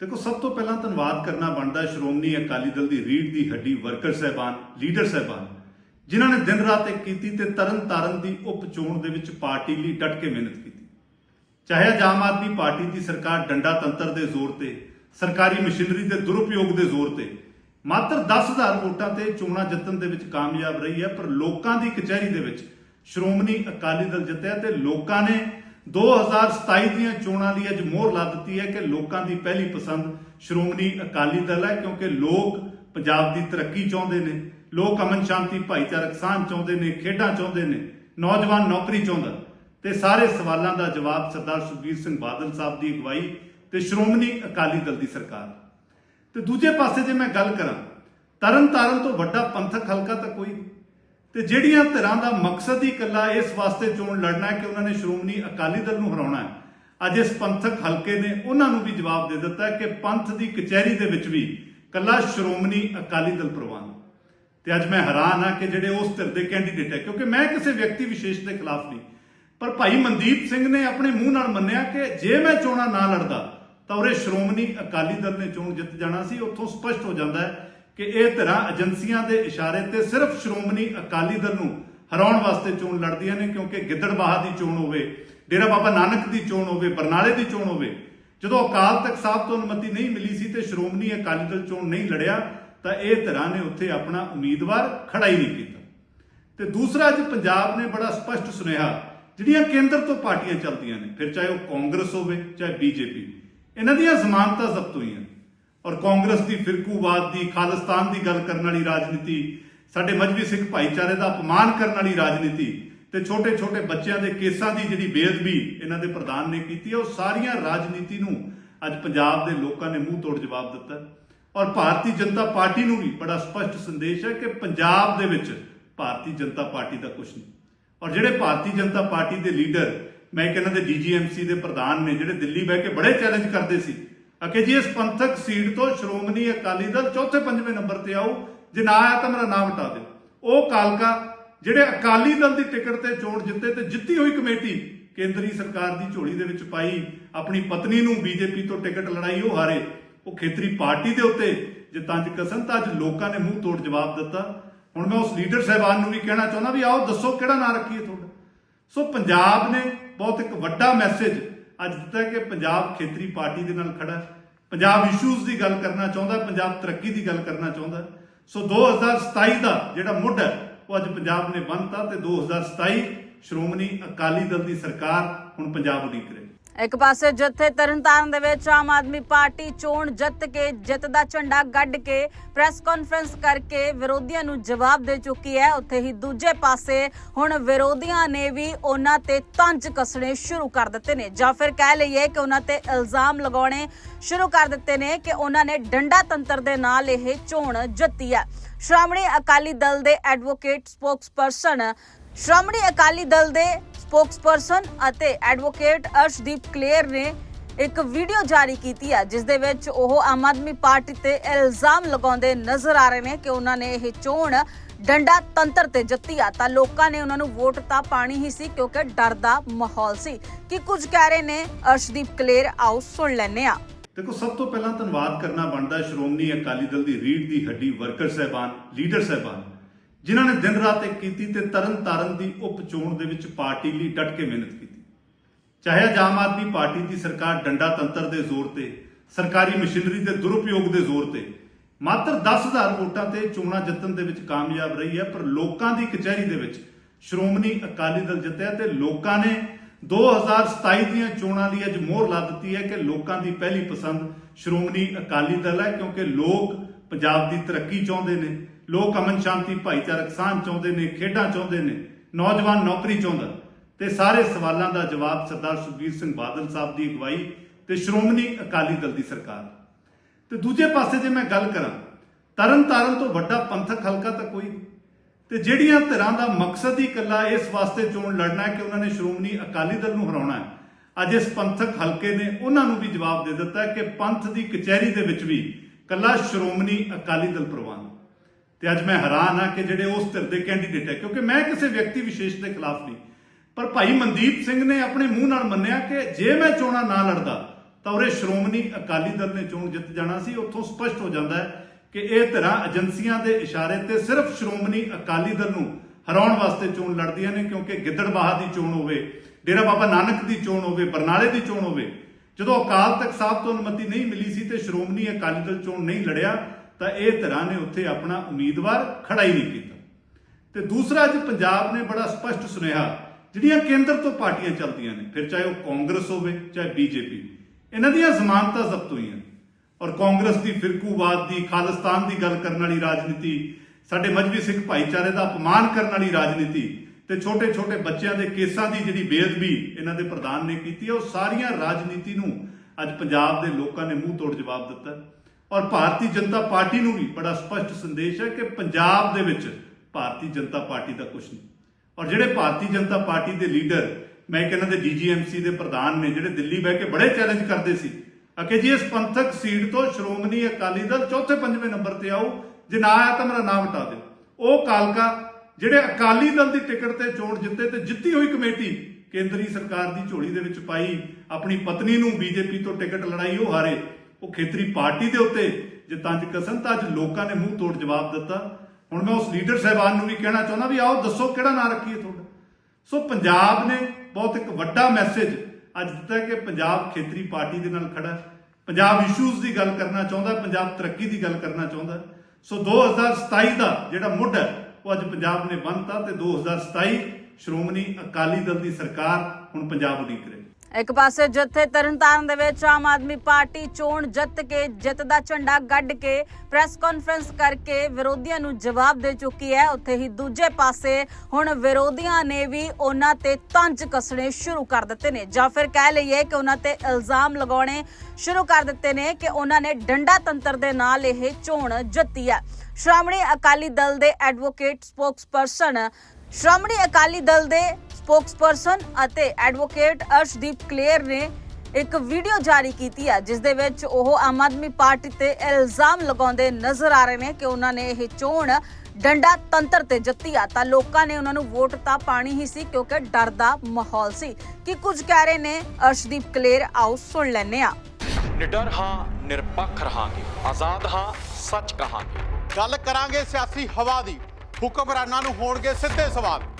ਦੇਖੋ, ਸਭ ਤੋਂ ਪਹਿਲਾਂ ਧੰਨਵਾਦ ਕਰਨਾ ਬਣਦਾ ਸ਼੍ਰੋਮਣੀ ਅਕਾਲੀ ਦਲ ਦੀ ਰੀੜ ਦੀ ਹੱਡੀ ਵਰਕਰ ਸਹਿਬਾਨ, ਲੀਡਰ ਸਹਿਬਾਨ, ਜਿਨ੍ਹਾਂ ਨੇ ਦਿਨ ਰਾਤ ਇੱਕ ਕੀਤੀ ਤੇ ਤਰਨ ਤਾਰਨ ਦੀ ਉਪ ਚੋਣ ਦੇ ਵਿੱਚ ਪਾਰਟੀ ਲਈ ਡਟ ਕੇ ਮਿਹਨਤ ਕੀਤੀ। ਚਾਹੇ ਅੱਜ ਆਮ ਆਦਮੀ ਪਾਰਟੀ ਦੀ ਸਰਕਾਰ ਡੰਡਾ ਤੰਤਰ ਦੇ ਜ਼ੋਰ ਤੇ, ਸਰਕਾਰੀ ਮਸ਼ੀਨਰੀ ਦੇ ਦੁਰਉਪਯੋਗ ਦੇ ਜ਼ੋਰ ਤੇ, ਮਾਤਰ 10000 ਵੋਟਾਂ ਤੇ ਚੋਣਾਂ ਜਿੱਤਣ ਦੇ ਵਿੱਚ ਕਾਮਯਾਬ ਰਹੀ ਹੈ, ਪਰ ਲੋਕਾਂ ਦੀ ਕਚਹਿਰੀ ਦੇ ਵਿੱਚ ਸ਼੍ਰੋਮਣੀ ਅਕਾਲੀ ਦਲ ਜਿੱਤਿਆ ਤੇ ਲੋਕਾਂ ਨੇ 2027 ਦੀਆਂ ਚੋਣਾਂ ਲਈ ਅੱਜ ਮੋਹਰ ਲਾ ਦਿੱਤੀ ਹੈ ਕਿ ਲੋਕਾਂ ਦੀ ਪਹਿਲੀ ਪਸੰਦ ਸ਼੍ਰੋਮਣੀ ਅਕਾਲੀ ਦਲ ਹੈ, ਕਿਉਂਕਿ ਲੋਕ ਪੰਜਾਬ ਦੀ ਤਰੱਕੀ ਚਾਹੁੰਦੇ ਨੇ, ਲੋਕ ਅਮਨ ਸ਼ਾਂਤੀ, ਭਾਈਚਾਰਕ ਸਾਂਝ ਚਾਹੁੰਦੇ ਨੇ, ਖੇਡਾਂ ਚਾਹੁੰਦੇ ਨੇ, ਨੌਜਵਾਨ ਨੌਕਰੀ ਚਾਹੁੰਦਾ। ਤੇ ਸਾਰੇ ਸਵਾਲਾਂ ਦਾ ਜਵਾਬ ਸਰਦਾਰ ਸੁਖਬੀਰ ਸਿੰਘ ਬਾਦਲ ਸਾਹਿਬ ਦੀ ਅਗਵਾਈ ਤੇ ਸ਼੍ਰੋਮਣੀ ਅਕਾਲੀ ਦਲ ਦੀ ਸਰਕਾਰ। ਤੇ ਦੂਜੇ ਪਾਸੇ ਜੇ ਮੈਂ ਗੱਲ ਕਰਾਂ, ਤਰਨਤਾਰਨ ਤੋਂ ਵੱਡਾ ਪੰਥਕ ਹਲਕਾ ਤਾਂ ਕੋਈ ਤੇ ਜਿਹੜੀਆਂ ਧਿਰਾਂ ਦਾ ਮਕਸਦ ਹੀ ਇਕੱਲਾ ਇਸ ਵਾਸਤੇ ਚੋਣ ਲੜਨਾ ਹੈ ਕਿ ਉਹਨਾਂ ਨੇ ਸ਼੍ਰੋਮਣੀ ਅਕਾਲੀ ਦਲ ਨੂੰ ਹਰਾਉਣਾ ਹੈ। ਅੱਜ ਇਸ ਪੰਥਕ ਹਲਕੇ ਨੇ ਉਹਨਾਂ ਨੂੰ ਵੀ ਜਵਾਬ ਦੇ ਦਿੱਤਾ ਕਿ ਪੰਥ ਦੀ ਕਚਹਿਰੀ ਦੇ ਵਿੱਚ ਵੀ ਇਕੱਲਾ ਸ਼੍ਰੋਮਣੀ ਅਕਾਲੀ ਦਲ ਪ੍ਰਵਾਨ ਤੇ ਅੱਜ ਮੈਂ ਹੈਰਾਨ ਆ ਕਿ ਜਿਹੜੇ ਉਸ ਧਿਰ ਦੇ ਕੈਂਡੀਡੇਟ ਹੈ, ਕਿਉਂਕਿ ਮੈਂ ਕਿਸੇ ਵਿਅਕਤੀ ਵਿਸ਼ੇਸ਼ ਦੇ ਖਿਲਾਫ ਨਹੀਂ। ਪਰ ਭਾਈ ਮਨਦੀਪ ਸਿੰਘ ਨੇ ਆਪਣੇ ਮੂੰਹ ਨਾਲ ਮੰਨਿਆ ਕਿ ਜੇ ਮੈਂ ਚੋਣਾਂ ਨਾ ਲੜਦਾ, ਤਾਂ ਉਰੇ ਸ਼੍ਰੋਮਣੀ ਅਕਾਲੀ ਦਲ ਨੇ ਚੋਣ ਜਿੱਤ ਜਾਣਾ ਸੀ, ਉੱਥੋਂ ਸਪਸ਼ਟ ਹੋ ਜਾਂਦਾ ਹੈ ਕਿ ਇਹ ਧਿਰਾਂ ਏਜੰਸੀਆਂ ਦੇ ਇਸ਼ਾਰੇ ਤੇ ਸਿਰਫ ਸ਼੍ਰੋਮਣੀ ਅਕਾਲੀ ਦਲ ਨੂੰ ਹਰਾਉਣ ਵਾਸਤੇ ਚੋਣ ਲੜਦੀਆਂ ਨੇ, ਕਿਉਂਕਿ ਗਿੱਦੜਬਾਹਾ ਦੀ ਚੋਣ ਹੋਵੇ, ਡੇਰਾ ਬਾਬਾ ਨਾਨਕ ਦੀ ਚੋਣ ਹੋਵੇ, ਬਰਨਾਲੇ ਦੀ ਚੋਣ ਹੋਵੇ, ਜਦੋਂ ਅਕਾਲ ਤਖਤ ਸਾਹਿਬ ਤੋਂ ਅਨੁਮਤੀ ਨਹੀਂ ਮਿਲੀ ਸੀ ਤੇ ਸ਼੍ਰੋਮਣੀ ਅਕਾਲੀ ਦਲ ਚੋਣ ਨਹੀਂ ਲੜਿਆ, ਤਾਂ ਇਹ ਧਿਰਾਂ ਨੇ ਉੱਥੇ ਆਪਣਾ ਉਮੀਦਵਾਰ ਖੜਾ ਹੀ ਨਹੀਂ ਕੀਤਾ। ਤੇ ਦੂਸਰਾ, ਅੱਜ ਪੰਜਾਬ ਨੇ ਬੜਾ ਸਪਸ਼ਟ ਸੁਨੇਹਾ, ਜਿਹੜੀਆਂ ਕੇਂਦਰ ਤੋਂ ਪਾਰਟੀਆਂ ਚੱਲਦੀਆਂ ਨੇ, ਫਿਰ ਚਾਹੇ ਉਹ ਕਾਂਗਰਸ ਹੋਵੇ, ਚਾਹੇ ਬੀਜੇਪੀ, ਇਹਨਾਂ ਦੀਆਂ ਜ਼ਮਾਨਤਾਂ ਜ਼ਬਤ ਹੋਈਆਂ ਔਰ ਕਾਂਗਰਸ ਦੀ ਫਿਰਕੂਵਾਦ ਦੀ, ਖਾਲਿਸਤਾਨ ਦੀ ਗੱਲ ਕਰਨ ਵਾਲੀ ਰਾਜਨੀਤੀ, ਸਾਡੇ ਮਜਬੀ ਸਿੱਖ ਭਾਈਚਾਰੇ ਦਾ ਅਪਮਾਨ ਕਰਨ ਵਾਲੀ ਰਾਜਨੀਤੀ ਤੇ ਛੋਟੇ ਛੋਟੇ ਬੱਚਿਆਂ ਦੇ ਕੇਸਾਂ ਦੀ ਜਿਹੜੀ ਬੇਅਦਬੀ ਇਹਨਾਂ ਦੇ ਪ੍ਰਧਾਨ ਨੇ ਕੀਤੀ ਹੈ, ਉਹ ਸਾਰੀਆਂ ਰਾਜਨੀਤੀ ਨੂੰ ਅੱਜ ਪੰਜਾਬ ਦੇ ਲੋਕਾਂ ਨੇ ਮੂੰਹ ਤੋੜ ਜਵਾਬ ਦਿੱਤਾ ਔਰ ਭਾਰਤੀ ਜਨਤਾ ਪਾਰਟੀ ਨੂੰ ਵੀ ਬੜਾ ਸਪਸ਼ਟ ਸੰਦੇਸ਼ ਹੈ ਕਿ ਪੰਜਾਬ ਦੇ ਵਿੱਚ ਭਾਰਤੀ ਜਨਤਾ ਪਾਰਟੀ ਦਾ ਕੁਝ ਨਹੀਂ। ਔਰ ਜਿਹੜੇ ਭਾਰਤੀ ਜਨਤਾ ਪਾਰਟੀ ਦੇ ਲੀਡਰ, ਮੈਂ ਇੱਕ ਇਹਨਾਂ ਦੇ ਡੀਜੀਐਮਸੀ ਦੇ ਪ੍ਰਧਾਨ ਨੇ, ਜਿਹੜੇ ਦਿੱਲੀ ਬਹਿ ਕੇ ਬੜੇ ਚੈਲੰਜ ਕਰਦੇ ਸੀ ਅਕੇ ਜੀ, ਇਸ ਪੰਥਕ ਸੀਟ ਤੋਂ ਸ਼੍ਰੋਮਣੀ ਅਕਾਲੀ ਦਲ ਚੌਥੇ ਪੰਜਵੇਂ ਨੰਬਰ ਤੇ ਆਓ ਜੇ ਨਾ ਆਇਆ ਤਾਂ ਮੇਰਾ ਨਾਮ ਹਟਾ ਦਿਓ। ਉਹ ਕਾਲਕਾ, ਜਿਹੜੇ ਅਕਾਲੀ ਦਲ ਦੀ ਟਿਕਟ ਤੇ ਚੋਣ ਜਿੱਤੇ ਤੇ ਜਿੱਤੀ ਹੋਈ ਕਮੇਟੀ, ਕੇਂਦਰੀ ਸਰਕਾਰ ਦੀ ਝੋਲੀ ਦੇ ਵਿੱਚ ਪਾਈ, ਆਪਣੀ ਪਤਨੀ ਨੂੰ ਬੀਜੇਪੀ ਤੋਂ ਟਿਕਟ ਲੜਾਈ ਉਹ ਹਾਰੇ। ਉਹ ਖੇਤਰੀ ਪਾਰਟੀ ਦੇ ਉੱਤੇ, ਜੇ ਤੰਜ ਕਸਨ ਤਾਂ ਅੱਜ ਲੋਕਾਂ ਨੇ ਮੂੰਹ ਤੋੜ ਜਵਾਬ ਦਿੱਤਾ। ਹੁਣ ਮੈਂ ਉਸ ਲੀਡਰ ਸਾਹਿਬਾਨ ਨੂੰ ਵੀ ਕਹਿਣਾ ਚਾਹੁੰਦਾ ਵੀ ਆਓ, ਦੱਸੋ ਕਿਹੜਾ ਨਾਂ ਰੱਖੀਏ ਤੁਹਾਡਾ। ਸੋ ਪੰਜਾਬ ਨੇ ਬਹੁਤ ਇੱਕ ਵੱਡਾ ਮੈਸੇਜ ਅੱਜ ਦਿੱਤਾ ਕਿ ਪੰਜਾਬ ਖੇਤਰੀ ਪਾਰਟੀ ਦੇ ਨਾਲ ਖੜਾ ਪੰਜਾਬ ਇਸ਼ੂਜ਼ ਦੀ ਗੱਲ ਕਰਨਾ ਚਾਹੁੰਦਾ, ਪੰਜਾਬ ਤਰੱਕੀ ਦੀ ਗੱਲ ਕਰਨਾ ਚਾਹੁੰਦਾ ਹੈ। ਸੋ 2027 ਦਾ ਜਿਹੜਾ ਮੁੱਢ ਹੈ, ਉਹ ਅੱਜ ਪੰਜਾਬ ਨੇ ਬੰਨਤਾ ਤੇ 2027 ਸ਼੍ਰੋਮਣੀ ਅਕਾਲੀ ਦਲ ਦੀ ਸਰਕਾਰ ਹੁਣ ਪੰਜਾਬ ਉਡੀਕ ਰਹੀ ਇੱਕ ਪਾਸੇ ਜੱਥੇ ਤਰਨਤਾਰਨ ਦੇ ਵਿੱਚ ਆਮ ਆਦਮੀ ਪਾਰਟੀ ਚੋਣ ਜਿੱਤ ਕੇ, ਜਿੱਤ ਦਾ ਝੰਡਾ ਗੱਡ ਕੇ ਪ੍ਰੈਸ ਕਾਨਫਰੰਸ ਕਰਕੇ ਵਿਰੋਧੀਆਂ ਨੂੰ ਜਵਾਬ ਦੇ ਚੁੱਕੀ ਹੈ। ਉੱਥੇ ਹੀ ਦੂਜੇ ਪਾਸੇ ਹੁਣ ਵਿਰੋਧੀਆਂ ਨੇ ਵੀ ਉਹਨਾਂ ਤੇ ਤੰਜ ਕੱਸਣੇ ਸ਼ੁਰੂ ਕਰ ਦਿੱਤੇ ਨੇ। ਜਾਂ ਫਿਰ ਕਹਿ ਲਈਏ ਕਿ ਉਹਨਾਂ ਤੇ ਇਲਜ਼ਾਮ ਲਗਾਉਣੇ ਸ਼ੁਰੂ ਕਰ ਦਿੱਤੇ ਨੇ ਕਿ ਉਹਨਾਂ ਨੇ ਡੰਡਾ ਤੰਤਰ ਦੇ ਨਾਲ ਇਹ ਚੋਣ ਜਿੱਤੀ ਹੈ। ਸ਼੍ਰੋਮਣੀ ਅਕਾਲੀ ਦਲ ਦੇ ਐਡਵੋਕੇਟ ਸਪੋਕਸਪਰਸਨ ਸ਼੍ਰੋਮਣੀ ਅਕਾਲੀ ਦਲ ਦੇ ਸਪੋਕਸਪਰਸਨ ਅਤੇ ਐਡਵੋਕੇਟ ਅਰਸ਼ਦੀਪ ਕਲੇਰ ਨੇ ਇੱਕ ਵੀਡੀਓ ਜਾਰੀ ਕੀਤੀ ਹੈ, ਜਿਸ ਦੇ ਵਿੱਚ ਉਹ ਆਮ ਆਦਮੀ ਪਾਰਟੀ ਤੇ ਇਲਜ਼ਾਮ ਲਗਾਉਂਦੇ ਨਜ਼ਰ ਆ ਰਹੇ ਨੇ ਕਿ ਉਹਨਾਂ ਨੇ ਇਹ ਚੋਣ ਡੰਡਾ ਤੰਤਰ ਤੇ ਜਿੱਤੀ ਆ। ਤਾਂ ਲੋਕਾਂ ਨੇ ਉਹਨਾਂ ਨੂੰ ਵੋਟ ਤਾਂ ਪਾਣੀ ਹੀ ਸੀ, ਕਿਉਂਕਿ ਡਰ ਦਾ ਮਾਹੌਲ ਸੀ। ਕਿ ਕੁਝ ਕਹਿ ਰਹੇ ਨੇ? ਅਰਸ਼ਦੀਪ ਕਲੇਰ ਆਓ ਸੁਣ ਲੈਂਦੇ ਆ ਦੇਖੋ, ਸਭ ਤੋਂ ਪਹਿਲਾਂ ਧੰਨਵਾਦ ਕਰਨਾ ਬਣਦਾ ਸ਼੍ਰੋਮਣੀ ਅਕਾਲੀ ਦਲ ਦੀ ਰੀੜ ਦੀ ਹੱਡੀ ਵਰਕਰ ਸਹਿਬਾਨ, ਲੀਡਰ ਸਹਿਬਾਨ ਜਿਨ੍ਹਾਂ ਨੇ ਦਿਨ ਰਾਤ ਇੱਕ ਕੀਤੀ ਤੇ ਤਰਨ ਤਾਰਨ ਦੀ ਉਪ ਦੇ ਵਿੱਚ ਪਾਰਟੀ ਲਈ ਡਟ ਕੇ ਮਿਹਨਤ ਕੀਤੀ। ਚਾਹੇ ਆਮ ਆਦਮੀ ਪਾਰਟੀ ਦੀ ਸਰਕਾਰ ਡੰਡਾ ਤੰਤਰ ਦੇ ਜ਼ੋਰ ਤੇ, ਸਰਕਾਰੀ ਮਸ਼ੀਨਰੀ ਦੇ ਦੁਰਉਪਯੋਗ ਦੇ ਜ਼ੋਰ ਤੇ, ਮਾਤਰ 10000 ਵੋਟਾਂ ਤੇ ਚੋਣਾਂ ਜਿੱਤਣ ਦੇ ਵਿੱਚ ਕਾਮਯਾਬ ਰਹੀ ਹੈ, ਪਰ ਲੋਕਾਂ ਦੀ ਕਚਹਿਰੀ ਦੇ ਵਿੱਚ ਸ਼੍ਰੋਮਣੀ ਅਕਾਲੀ ਦਲ ਜਿੱਤਿਆ ਤੇ ਲੋਕਾਂ ਨੇ 2027 ਦੀਆਂ ਚੋਣਾਂ ਲਈ ਅੱਜ ਮੋਹਰ ਲਾ ਦਿੱਤੀ ਹੈ ਕਿ ਲੋਕਾਂ ਦੀ ਪਹਿਲੀ ਪਸੰਦ ਸ਼੍ਰੋਮਣੀ ਅਕਾਲੀ ਦਲ ਹੈ, ਕਿਉਂਕਿ ਲੋਕ ਪੰਜਾਬ ਦੀ ਤਰੱਕੀ ਚਾਹੁੰਦੇ ਨੇ, ਲੋਕ ਅਮਨ ਸ਼ਾਂਤੀ, ਭਾਈਚਾਰਕ ਸਾਂਝ ਚਾਹੁੰਦੇ ਨੇ, ਖੇਡਾਂ ਚਾਹੁੰਦੇ ਨੇ, ਨੌਜਵਾਨ ਨੌਕਰੀ ਚਾਹੁੰਦਾ। ਤੇ ਸਾਰੇ ਸਵਾਲਾਂ ਦਾ ਜਵਾਬ ਸਰਦਾਰ ਸੁਖਬੀਰ ਸਿੰਘ ਬਾਦਲ ਸਾਹਿਬ ਦੀ ਅਗਵਾਈ ਤੇ ਸ਼੍ਰੋਮਣੀ ਅਕਾਲੀ ਦਲ ਦੀ ਸਰਕਾਰ। ਤੇ ਦੂਜੇ ਪਾਸੇ ਜੇ ਮੈਂ ਗੱਲ ਕਰਾਂ ਤਰਨ ਤਾਰਨ ਤੋਂ ਵੱਡਾ ਪੰਥਕ ਹਲਕਾ ਤਾਂ ਕੋਈ ਨਹੀਂ। ਤੇ ਜਿਹੜੀਆਂ ਧਿਰਾਂ ਦਾ ਮਕਸਦ ਹੀ ਇਕੱਲਾ ਇਸ ਵਾਸਤੇ ਚੋਣ ਲੜਨਾ ਹੈ ਕਿ ਉਹਨਾਂ ਨੇ ਸ਼੍ਰੋਮਣੀ ਅਕਾਲੀ ਦਲ ਨੂੰ ਹਰਾਉਣਾ ਹੈ, ਅੱਜ ਇਸ ਪੰਥਕ ਹਲਕੇ ਨੇ ਉਹਨਾਂ ਨੂੰ ਵੀ ਜਵਾਬ ਦੇ ਦਿੱਤਾ ਕਿ ਪੰਥ ਦੀ ਕਚਹਿਰੀ ਦੇ ਵਿੱਚ ਵੀ ਇਕੱਲਾ ਸ਼੍ਰੋਮਣੀ ਅਕਾਲੀ ਦਲ ਪ੍ਰਵਾਨ ਤੇ ਅੱਜ ਮੈਂ ਹੈਰਾਨ ਆ ਕਿ ਜਿਹੜੇ ਉਸ ਧਿਰ ਦੇ ਕੈਂਡੀਡੇਟ ਹੈ, ਕਿਉਂਕਿ ਮੈਂ ਕਿਸੇ ਵਿਅਕਤੀ ਵਿਸ਼ੇਸ਼ ਦੇ ਖਿਲਾਫ ਨਹੀਂ। ਪਰ ਭਾਈ ਮਨਦੀਪ ਸਿੰਘ ਨੇ ਆਪਣੇ ਮੂੰਹ ਨਾਲ ਮੰਨਿਆ ਕਿ ਜੇ ਮੈਂ ਚੋਣਾਂ ਨਾ ਲੜਦਾ, ਤਾਂ ਉਰੇ ਸ਼੍ਰੋਮਣੀ ਅਕਾਲੀ ਦਲ ਨੇ ਚੋਣ ਜਿੱਤ ਜਾਣਾ ਸੀ। ਉੱਥੋਂ ਸਪਸ਼ਟ ਹੋ ਜਾਂਦਾ ਹੈ ਕਿ ਇਹ ਧਿਰਾਂ ਏਜੰਸੀਆਂ ਦੇ ਇਸ਼ਾਰੇ ਤੇ ਸਿਰਫ ਸ਼੍ਰੋਮਣੀ ਅਕਾਲੀ ਦਲ ਨੂੰ ਹਰਾਉਣ ਵਾਸਤੇ ਚੋਣ ਲੜਦੀਆਂ ਨੇ, ਕਿਉਂਕਿ ਗਿੱਦੜਬਾਹਾ ਦੀ ਚੋਣ ਹੋਵੇ, ਡੇਰਾ ਬਾਬਾ ਨਾਨਕ ਦੀ ਚੋਣ ਹੋਵੇ, ਬਰਨਾਲੇ ਦੀ ਚੋਣ ਹੋਵੇ ਜਦੋਂ ਅਕਾਲ ਤਖਤ ਸਾਹਿਬ ਤੋਂ ਅਨੁਮਤੀ ਨਹੀਂ ਮਿਲੀ ਸੀ ਤੇ ਸ਼੍ਰੋਮਣੀ ਅਕਾਲੀ ਦਲ ਚੋਣ ਨਹੀਂ ਲੜਿਆ, ਤਾਂ ਇਹ ਧਿਰਾਂ ਨੇ ਉੱਥੇ ਆਪਣਾ ਉਮੀਦਵਾਰ ਖੜਾ ਹੀ ਨਹੀਂ ਕੀਤਾ। ਤੇ ਦੂਸਰਾ, ਅੱਜ ਪੰਜਾਬ ਨੇ ਬੜਾ ਸਪਸ਼ਟ ਸੁਨੇਹਾ, ਜਿਹੜੀਆਂ ਕੇਂਦਰ ਤੋਂ ਪਾਰਟੀਆਂ ਚੱਲਦੀਆਂ ਨੇ, ਫਿਰ ਚਾਹੇ ਉਹ ਕਾਂਗਰਸ ਹੋਵੇ, ਚਾਹੇ ਬੀਜੇਪੀ, ਇਹਨਾਂ ਦੀਆਂ ਜ਼ਮਾਨਤਾਂ ਜ਼ਬਤ ਹੋਈਆਂ ਔਰ ਕਾਂਗਰਸ ਦੀ ਫਿਰਕੂਵਾਦ ਦੀ, ਖਾਲਿਸਤਾਨ ਦੀ ਗੱਲ ਕਰਨ ਵਾਲੀ ਰਾਜਨੀਤੀ, ਸਾਡੇ ਮਜਬੀ ਸਿੱਖ ਭਾਈਚਾਰੇ ਦਾ ਅਪਮਾਨ ਕਰਨ ਵਾਲੀ ਰਾਜਨੀਤੀ ਤੇ ਛੋਟੇ ਛੋਟੇ ਬੱਚਿਆਂ ਦੇ ਕੇਸਾਂ ਦੀ ਜਿਹੜੀ ਬੇਅਦਬੀ ਇਹਨਾਂ ਦੇ ਪ੍ਰਧਾਨ ਨੇ ਕੀਤੀ ਹੈ, ਉਹ ਸਾਰੀਆਂ ਰਾਜਨੀਤੀ ਨੂੰ ਅੱਜ ਪੰਜਾਬ ਦੇ ਲੋਕਾਂ ਨੇ ਮੂੰਹ ਤੋੜ ਜਵਾਬ ਦਿੱਤਾ ਔਰ ਭਾਰਤੀ ਜਨਤਾ ਪਾਰਟੀ ਨੂੰ ਵੀ ਬੜਾ ਸਪਸ਼ਟ ਸੰਦੇਸ਼ ਹੈ ਕਿ ਪੰਜਾਬ ਦੇ ਵਿੱਚ ਭਾਰਤੀ ਜਨਤਾ ਪਾਰਟੀ ਦਾ ਕੁਝ ਨਹੀਂ। ਔਰ ਜਿਹੜੇ ਭਾਰਤੀ ਜਨਤਾ ਪਾਰਟੀ ਦੇ ਲੀਡਰ, ਮੈਂ ਕਹਿੰਦਾ ਦੇ ਡੀਜੀਐਮਸੀ ਦੇ ਪ੍ਰਧਾਨ ਨੇ, ਜਿਹੜੇ ਦਿੱਲੀ ਬਹਿ ਕੇ ਬੜੇ ਚੈਲੰਜ ਕਰਦੇ ਸੀ ਅਕੇ ਜੀ ਇਸ ਪੰਥਕ ਸੀਟ ਤੋਂ ਸ਼੍ਰੋਮਣੀ ਅਕਾਲੀ ਦਲ ਚੌਥੇ ਪੰਜਵੇਂ ਨੰਬਰ ਤੇ ਆਓ, ਜੇ ਨਾ ਆਇਆ ਤਾਂ ਮੇਰਾ ਨਾਮ ਹਟਾ ਦਿਓ। ਉਹ ਕਾਲਕਾ ਜਿਹੜੇ ਅਕਾਲੀ ਦਲ ਦੀ ਟਿਕਟ ਤੇ ਚੋਣ ਜਿੱਤੇ ਤੇ ਜਿੱਤੀ ਹੋਈ ਕਮੇਟੀ ਕੇਂਦਰੀ ਸਰਕਾਰ ਦੀ ਝੋਲੀ ਦੇ ਵਿੱਚ ਪਾਈ ਆਪਣੀ ਪਤਨੀ ਨੂੰ ਬੀਜੇਪੀ ਤੋਂ ਟਿਕਟ ਲੜਾਈ ਉਹ ਹਾਰੇ। ਉਹ ਖੇਤਰੀ ਪਾਰਟੀ ਦੇ ਉੱਤੇ ਜੇ ਤੰਜ ਕਸਨ ਤਾਂ ਅੱਜ ਲੋਕਾਂ ਨੇ ਮੂੰਹ ਤੋੜ ਜਵਾਬ ਦਿੱਤਾ। ਹੁਣ ਮੈਂ ਉਸ ਲੀਡਰ ਸਾਹਿਬਾਨ ਨੂੰ ਵੀ ਕਹਿਣਾ ਚਾਹੁੰਦਾ ਵੀ ਆਓ ਦੱਸੋ ਕਿਹੜਾ ਨਾਂ ਰੱਖੀਏ ਤੁਹਾਡਾ। ਸੋ ਪੰਜਾਬ ਨੇ ਬਹੁਤ ਇੱਕ ਵੱਡਾ ਮੈਸੇਜ ਅੱਜ ਦਿੱਤਾ ਕਿ ਪੰਜਾਬ ਖੇਤਰੀ ਪਾਰਟੀ ਦੇ ਨਾਲ ਖੜਾ ਪੰਜਾਬ ਇਸ਼ੂਜ਼ ਦੀ ਗੱਲ ਕਰਨਾ ਚਾਹੁੰਦਾ, ਪੰਜਾਬ ਤਰੱਕੀ ਦੀ ਗੱਲ ਕਰਨਾ ਚਾਹੁੰਦਾ। ਹੈ। ਸੋ 2027 ਦਾ ਜਿਹੜਾ ਮੁੱਢ ਹੈ ਉਹ ਅੱਜ ਪੰਜਾਬ ਨੇ ਬੰਨਤਾ ਤੇ 2027 ਸ਼੍ਰੋਮਣੀ ਅਕਾਲੀ ਦਲ ਦੀ ਸਰਕਾਰ ਹੁਣ ਪੰਜਾਬ ਉਡੀਕ ਰਹੀ ਇੱਕ ਪਾਸੇ ਜਿੱਥੇ ਤਰਨਤਾਰਨ ਦੇ ਵਿੱਚ ਆਮ ਆਦਮੀ ਪਾਰਟੀ ਚੋਣ ਜਿੱਤ ਕੇ, ਜਿੱਤ ਦਾ ਝੰਡਾ ਗੱਡ ਕੇ ਪ੍ਰੈਸ ਕਾਨਫਰੰਸ ਕਰਕੇ ਵਿਰੋਧੀਆਂ ਨੂੰ ਜਵਾਬ ਦੇ ਚੁੱਕੀ ਹੈ। ਉੱਥੇ ਹੀ ਦੂਜੇ ਪਾਸੇ ਹੁਣ ਵਿਰੋਧੀਆਂ ਨੇ ਵੀ ਉਹਨਾਂ ਤੇ ਤੰਜ ਕੱਸਣੇ ਸ਼ੁਰੂ ਕਰ ਦਿੱਤੇ ਨੇ। ਜਾਂ ਫਿਰ ਕਹਿ ਲਈਏ ਕਿ ਉਹਨਾਂ ਤੇ ਇਲਜ਼ਾਮ ਲਗਾਉਣੇ ਸ਼ੁਰੂ ਕਰ ਦਿੱਤੇ ਨੇ ਕਿ ਉਹਨਾਂ ਨੇ ਡੰਡਾ ਤੰਤਰ ਦੇ ਨਾਲ ਇਹ ਚੋਣ ਜਿੱਤੀ ਹੈ। ਸ਼੍ਰੋਮਣੀ ਅਕਾਲੀ ਦਲ ਦੇ ਐਡਵੋਕੇਟ ਸਪੋਕਸਪਰਸਨ, ਸ਼੍ਰੋਮਣੀ ਅਕਾਲੀ ਦਲ ਦੇ ਸਪੋਕਸਪਰਸਨ ਅਤੇ ਐਡਵੋਕੇਟ ਅਰਸ਼ਦੀਪ ਕਲੇਰ ਨੇ ਇੱਕ ਵੀਡੀਓ ਜਾਰੀ ਕੀਤੀ ਹੈ ਜਿਸ ਦੇ ਵਿੱਚ ਉਹ ਆਮ ਆਦਮੀ ਪਾਰਟੀ ਤੇ ਇਲਜ਼ਾਮ ਲਗਾਉਂਦੇ ਨਜ਼ਰ ਆ ਰਹੇ ਨੇ ਕਿ ਉਹਨਾਂ ਨੇ ਇਹ ਚੋਣ ਡੰਡਾ ਤੰਤਰ ਤੇ ਜਿੱਤੀ ਆ। ਤਾਂ ਲੋਕਾਂ ਨੇ ਉਹਨਾਂ ਨੂੰ ਵੋਟ ਤਾਂ ਪਾਣੀ ਹੀ ਸੀ ਕਿਉਂਕਿ ਡਰ ਦਾ ਮਾਹੌਲ ਸੀ। ਕਿ ਕੁਝ ਕਹਿ ਰਹੇ ਨੇ ਅਰਸ਼ਦੀਪ ਕਲੇਰ? ਆਓ ਸੁਣ ਲੈਂਦੇ ਆ ਨਿਡਰ ਹਾਂ ਨਿਰਪੱਖ ਰਹਾਂਗੇ। ਆਜ਼ਾਦ ਹਾਂ ਸੱਚ ਕਹਾਂਗੇ। ਗੱਲ ਕਰਾਂਗੇ ਸਿਆਸੀ ਹਵਾ ਦੀ। ਹੁਕਮਰਾਨਾਂ ਨੂੰ ਹੋਣਗੇ ਸਿੱਧੇ ਸਵਾਲ।